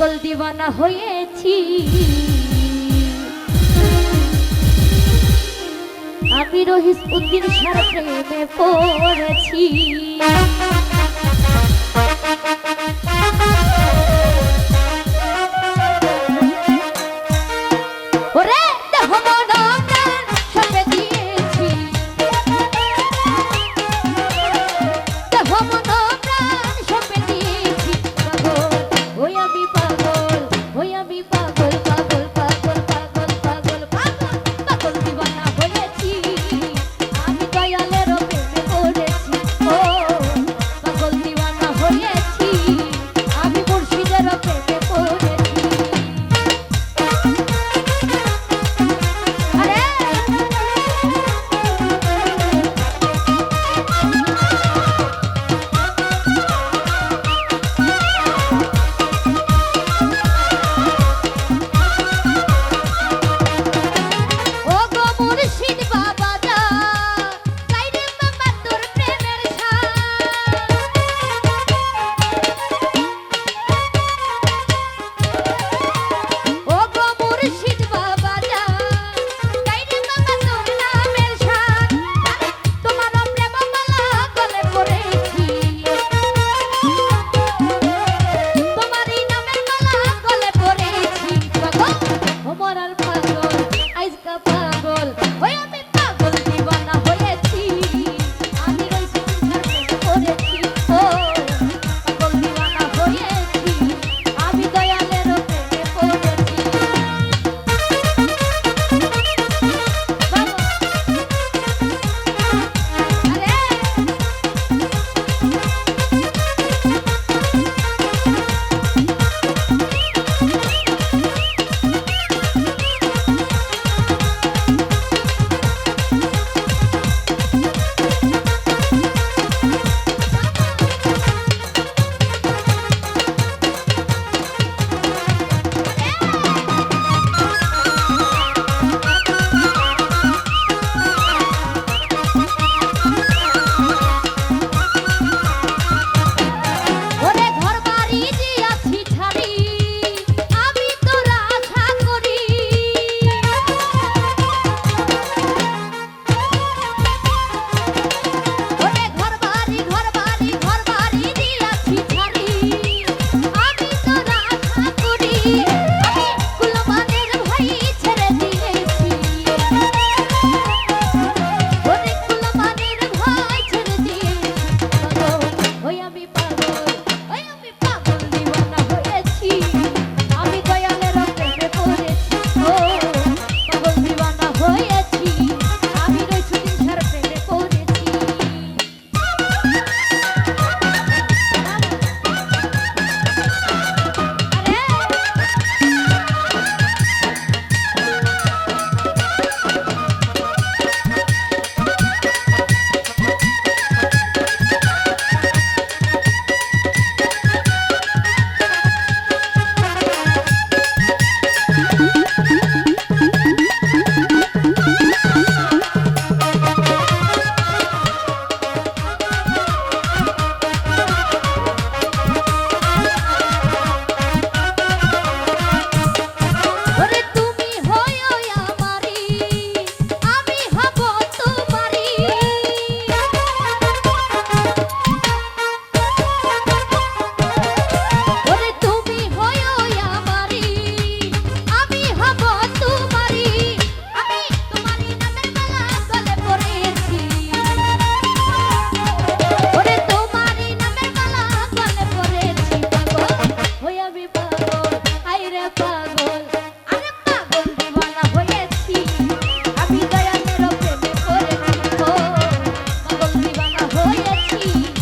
পাগল দিবানা হয়েছি। আমি রহিস উদ্দিন সার প্রেমে পড়েছি। Bye.